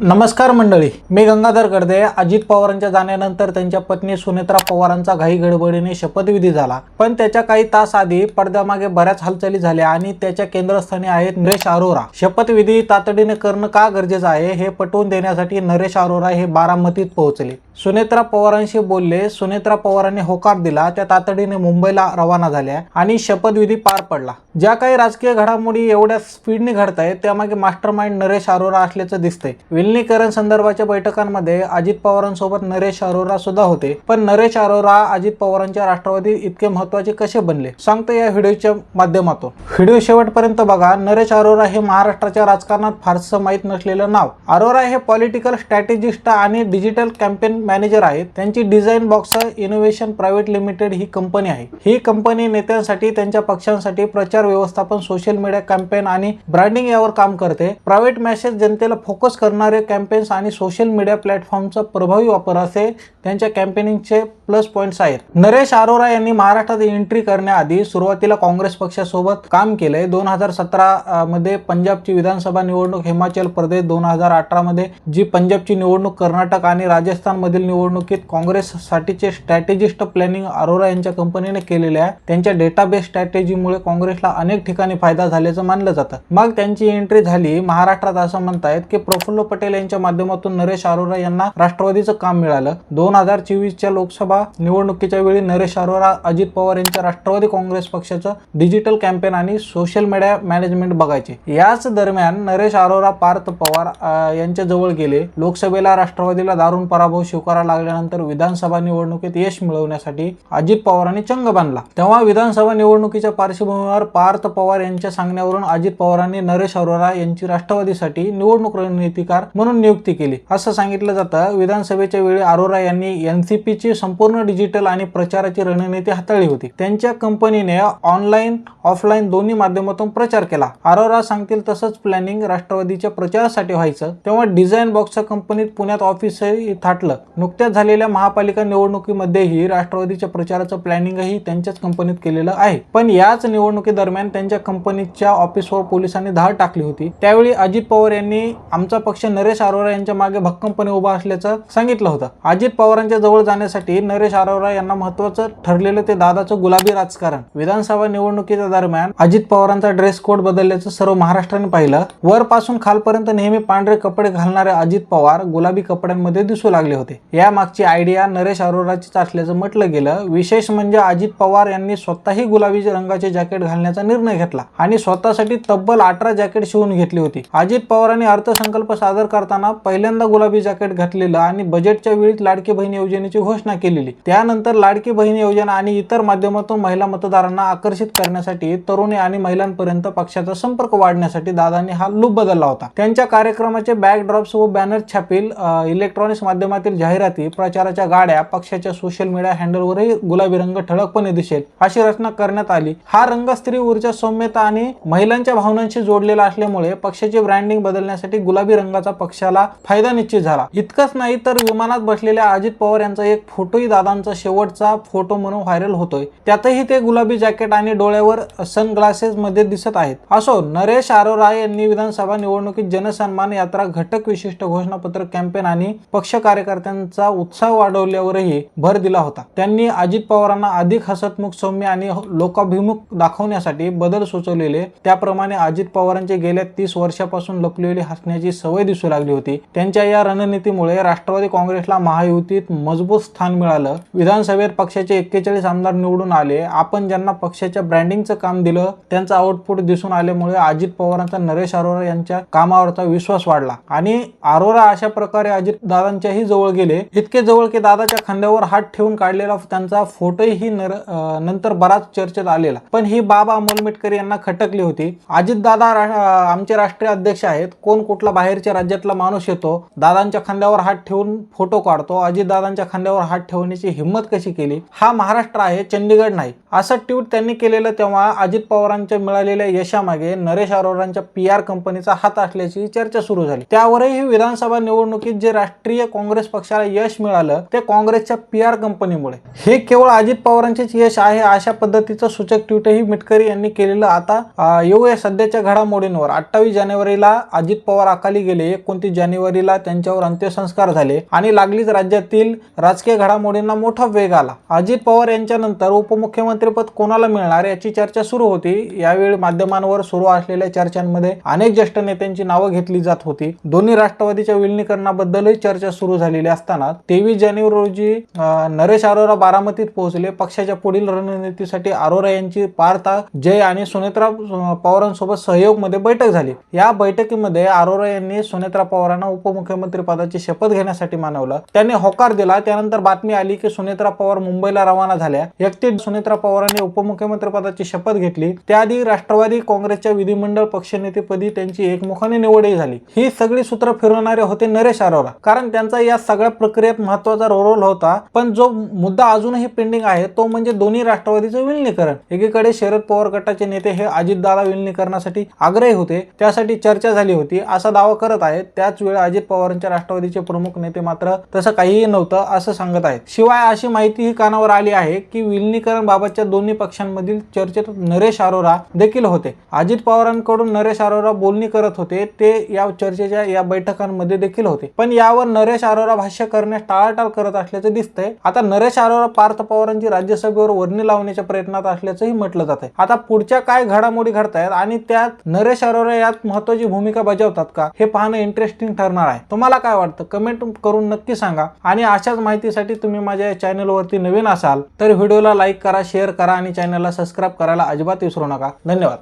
नमस्कार मंडळी मी गंगाधर गडदे अजित पवारांच्या जाण्यानंतर त्यांच्या पत्नी सुनेत्रा पवारांचा घाई गडबडीने शपथविधी झाला. पण त्याच्या काही तास आधी पडद्यामागे बऱ्याच हालचाली झाल्या आणि त्याच्या केंद्रस्थानी आहेत नरेश अरोरा. शपथविधी तातडीने करणं का गरजेचं आहे हे पटवून देण्यासाठी नरेश अरोरा हे बारामतीत पोहोचले. सुनेत्रा पवारांशी बोलले सुनेत्रा पवारांनी होकार दिला त्या तातडीने मुंबईला रवाना झाल्या आणि शपथविधी पार पडला. ज्या काही राजकीय घडामोडी एवढ्या स्पीडने घडत आहेत त्यामागे मास्टर माइंड नरेश अरोरा असल्याचं दिसतंय. विलिनीकरण संदर्भाच्या बैठकांमध्ये अजित पवारांसोबत नरेश अरोरा सुद्धा होते. पण नरेश अरोरा अजित पवारांच्या राष्ट्रवादी इतके महत्त्वाचे कसे बनले? सांगतो या व्हिडिओच्या माध्यमातून. व्हिडिओ शेवटपर्यंत बघा. नरेश अरोरा हे महाराष्ट्राच्या राजकारणात फारसं माहीत नसलेलं नाव. अरोरा हे पॉलिटिकल स्ट्रॅटेजिस्ट आणि डिजिटल कॅम्पेन मॅनेजर आहेत. त्यांची design box innovation private limited ही कंपनी आहे. ही कंपनी नेत्यांसाठी त्यांच्या पक्षांसाठी प्रचार व्यवस्थापन सोशल मीडिया कॅम्पेन आणि ब्रँडिंग यावर काम करते. प्रायव्हेट मॅसेज जनतेला फोकस करणारे कॅम्पेन्स आणि सोशल मीडिया प्लॅटफॉर्मचा प्रभावी वापर असे त्यांच्या कॅम्पेनिंगचे प्लस पॉईंट्स आहेत नरेश अरोरा यांनी महाराष्ट्रात एंट्री करण्याआधी सुरुवातीला काँग्रेस पक्षासोबत काम केलंय. दोन हजार सतरा मध्ये पंजाबची विधानसभा निवडणूक हिमाचल प्रदेश दोन हजार अठरा मध्ये जी पंजाबची निवडणूक कर्नाटक आणि राजस्थान मधील निवडणुकीत काँग्रेससाठीचे स्ट्रॅटेजिस्ट प्लॅनिंग अरोरा यांच्या कंपनीने केलेले आहे. त्यांच्या डेटाबेस स्ट्रॅटेजीमुळे काँग्रेसला अनेक ठिकाणी फायदा झाल्याचं मानलं जातं. मग त्यांची एंट्री झाली. महाराष्ट्रात असं म्हणतायत की प्रफुल्ल पटेल यांच्या माध्यमातून नरेश अरोरा यांना राष्ट्रवादीचं काम मिळालं. दोन हजार चोवीसच्या लोकसभा निवडणुकीच्या वेळी नरेश अरोरा अजित पवार यांच्या राष्ट्रवादी काँग्रेस पक्षाचं डिजिटल कॅम्पेन आणि सोशल मीडिया मॅनेजमेंट बघायचे. याच दरम्यान नरेश अरोरा पार्थ पवार यांच्या जवळ गेले. लोकसभेला राष्ट्रवादीला दारुण पराभव स्वीकारा लागल्यानंतर विधानसभा निवडणुकीत यश मिळवण्यासाठी अजित पवारांनी चंग बांधला. तेव्हा विधानसभा निवडणुकीच्या पार्श्वभूमीवर पार्थ पवार यांच्या सांगण्यावरून अजित पवारांनी नरेश अरोरा यांची राष्ट्रवादीसाठी निवडणूक रणनीतीकार म्हणून नियुक्ती केली. असं सांगितलं जातं. विधानसभेच्या वेळी अरोरा यांनी एनसीपीची संपूर्ण डिजिटल आणि प्रचाराची रणनीती हाताळली होती. त्यांच्या कंपनीने ऑनलाईन ऑफलाईन दोन्ही माध्यमातून प्रचार केला. अरोरा सांगतील तसंच प्लॅनिंग राष्ट्रवादीच्या प्रचारासाठी व्हायचं. तेव्हा डिझाईन बॉक्सच्या कंपनीत पुण्यात ऑफिसही थाटलं. नुकत्याच झालेल्या महापालिका निवडणुकीमध्येही राष्ट्रवादीच्या प्रचाराचं प्लॅनिंगही त्यांच्याच कंपनीत केलेलं आहे. पण याच निवडणुकीदरम्यान त्यांच्या कंपनीच्या ऑफिसवर पोलिसांनी धाड टाकली होती. त्यावेळी अजित पवार यांनी आमचा पक्ष नरेश अरोरा यांच्या मागे भक्कमपणे उभा असल्याचं सांगितलं होतं. अजित पवारांच्या जवळ जाण्यासाठी नरेश अरोरा यांना महत्वाचं ठरलेलं ते दादाचं गुलाबी राजकारण. विधानसभा निवडणुकीच्या दरम्यान अजित पवारांचा ड्रेस कोड बदलल्याचं सर्व महाराष्ट्राने पाहिलं. वरपासून खालपर्यंत नेहमी पांढरे कपडे घालणारे अजित पवार गुलाबी कपड्यांमध्ये दिसू लागले होते. या मागची आयडिया नरेश अरोराचीच असल्याचं म्हटलं गेलं. विशेष म्हणजे अजित पवार यांनी स्वतःही गुलाबी रंगाचे जॅकेट घालण्याचा निर्णय घेतला आणि स्वतःसाठी तब्बल अठरा जॅकेट शिवून घेतली होती. अजित पवारांनी अर्थसंकल्प सादर करताना पहिल्यांदा गुलाबी जॅकेट घातलेलं आणि बजेटच्या वेळी लाडकी बहीण योजनेची घोषणा केली केली. त्यानंतर लाडकी बहीण योजना आणि इतर माध्यमातून महिला मतदारांना आकर्षित करण्यासाठी तरुणी आणि महिलांपर्यंत पक्षाचा संपर्क वाढण्यासाठी दादांनी हा लूप बदलला होता. त्यांच्या कार्यक्रमाचे बॅकड्रॉप्स व बॅनर छापील इलेक्ट्रॉनिक्स माध्यमातील जाहिराती प्रचाराच्या गाड्या पक्षाच्या सोशल मीडिया हँडलवरही गुलाबी रंग ठळकपणे दिसेल अशी रचना करण्यात आली. हा रंग स्त्री ऊर्जा सौम्यता आणि महिलांच्या भावनांशी जोडलेला असल्यामुळे पक्षाची ब्रँडिंग बदलण्यासाठी गुलाबी रंगाचा पक्षाला फायदा निश्चित झाला. इतकंच नाही तर विमानात बसलेल्या अजित पवार यांचा एक फोटोही दादांचा शेवटचा फोटो म्हणून व्हायरल होतोय. त्यातही ते गुलाबी जॅकेट आणि डोळ्यावर सनग्लासेस मध्ये दिसत आहेत. असो नरेश अरोरा यांनी विधानसभा निवडणुकीत जनसन्मान यात्रा घटक विशिष्ट घोषणापत्र कॅम्पेन आणि पक्ष कार्यकर्त्यांचा उत्साह वाढवल्यावरही भर दिला होता. त्यांनी अजित पवारांना अधिक हसतमुख सौम्य आणि लोकाभिमुख दाखवण्यासाठी बदल सुचवलेले. त्याप्रमाणे अजित पवारांचे गेल्या तीस वर्षापासून लपलेली हसण्याची सवय दिसू लागली होती. त्यांच्या या रणनीतीमुळे राष्ट्रवादी काँग्रेसला महायुतीत मजबूत स्थान मिळालं. विधानसभेत पक्षाचे एक्केचाळीस आमदार निवडून आले. आपण ज्यांना पक्षाच्या ब्रँडिंगचं काम दिलं त्यांचं आउटपुट दिसून आल्यामुळे अजित पवारांचा नरेश अरोरा यांच्या कामावरचा विश्वास वाढला. आणि अरोरा अशा प्रकारे अजित दादांच्याही जवळ गेले. इतके जवळ की दादाच्या खांद्यावर हात ठेवून काढलेला त्यांचा फोटोही नर नंतर बराच चर्चेत आलेला. पण ही बाब अमोल मिटकर यांना खटकली होती. अजित दादा आमचे राष्ट्रीय अध्यक्ष आहेत. कोण कुठला बाहेरच्या राज्यातला माणूस येतो दादांच्या खांद्यावर हात ठेवून फोटो काढतो. अजित दादांच्या खांद्यावर हात ठेवून बोलण्याची हिंमत कशी केली? हा महाराष्ट्र आहे चंदीगड नाही. असं ट्विट त्यांनी केलेलं तेव्हा अजित पवारांच्या मिळालेल्या यशामागे नरेश अरोरांच्या पी आर कंपनीचा हात असल्याची चर्चा सुरू झाली. त्यावरही विधानसभा निवडणुकीत जे राष्ट्रीय काँग्रेस पक्षाला यश मिळालं ते काँग्रेसच्या पी आर कंपनीमुळे. हे केवळ अजित पवारांचेच यश आहे अशा पद्धतीचं सूचक ट्विटही मिटकरी यांनी केलेलं आता अं, येऊया सध्याच्या घडामोडींवर. अठ्ठावीस जानेवारीला अजित पवार अकाली गेले एकोणतीस जानेवारीला त्यांच्यावर अंत्यसंस्कार झाले आणि लागलीच राज्यातील राजकीय घडामोडी घडामोडींना मोठा वेग आला. अजित पवार यांच्यानंतर उपमुख्यमंत्रीपद कोणाला मिळणार याची चर्चा सुरू होती. यावेळी माध्यमांवर सुरू असलेल्या चर्चांमध्ये अनेक ज्येष्ठ नेत्यांची नावं घेतली जात होती. दोन्ही राष्ट्रवादीच्या विलिनीकरणाबद्दलही चर्चा सुरू झालेली असताना तेवीस जानेवारी रोजी नरेश अरोरा बारामतीत पोहोचले. पक्षाच्या पुढील रणनीतीसाठी अरोरा यांची पार्था जय आणि सुनेत्रा पवारांसोबत सहयोगमध्ये बैठक झाली. या बैठकीमध्ये अरोरा यांनी सुनेत्रा पवारांना उपमुख्यमंत्री पदाची शपथ घेण्यासाठी मानवलं. त्यांनी होकार दिला. त्यानंतर बातमी आली. की सुनेत्रा पवार मुंबईला रवाना झाल्या. एकतीस सुनेत्रा पवारांनी उपमुख्यमंत्री पदाची शपथ घेतली. त्याआधी राष्ट्रवादी काँग्रेसच्या विधिमंडळ पक्षनेतेपदी त्यांची एकमुखाने निवडही झाली. ही सगळी सूत्र फिरवणारे होते नरेश अरोरा कारण त्यांचा या सगळ्या प्रक्रियेत महत्त्वाचा रोल होता. पण जो मुद्दा अजूनही पेंडिंग आहे तो म्हणजे दोन्ही राष्ट्रवादीचं विलिनीकरण. एकीकडे शरद पवार गटाचे नेते हे अजितदादा विलिनीकरणासाठी आग्रही होते. त्यासाठी चर्चा झाली होती. असा दावा करत आहेत. त्याच वेळी अजित पवारांच्या राष्ट्रवादीचे प्रमुख नेते मात्र तसं काहीही नव्हतं असं सांगत आहेत. शिवाय अशी माहिती ही कानावर आली आहे की विलिनीकरण बाबतच्या दोन्ही पक्षांमधील चर्चेत नरेश अरोरा देखील होते. अजित पवारांकडून नरेश अरोरा बोलणी करत होते ते या चर्चेच्या या बैठकांमध्ये देखील होते. पण यावर नरेश अरोरा भाष्य करण्यास टाळाटाळ करत असल्याचं दिसतंय. आता नरेश अरोरा पार्थ पवारांची राज्यसभेवर वर्णी लावण्याच्या प्रयत्नात असल्याचंही म्हटलं जात आहे आता पुढच्या काय घडामोडी घडतायत आणि त्यात नरेश अरोरा यात महत्वाची भूमिका बजावतात का हे पाहणं इंटरेस्टिंग ठरणार आहे. तुम्हाला काय वाटतं? कमेंट करून नक्की सांगा. आणि अशाच माहितीसाठी तुम्ही माझ्या चॅनलवरती नवीन असाल तर व्हिडिओला लाईक करा शेअर करा आणि चॅनलला सबस्क्राईब करायला अजिबात विसरू नका. धन्यवाद.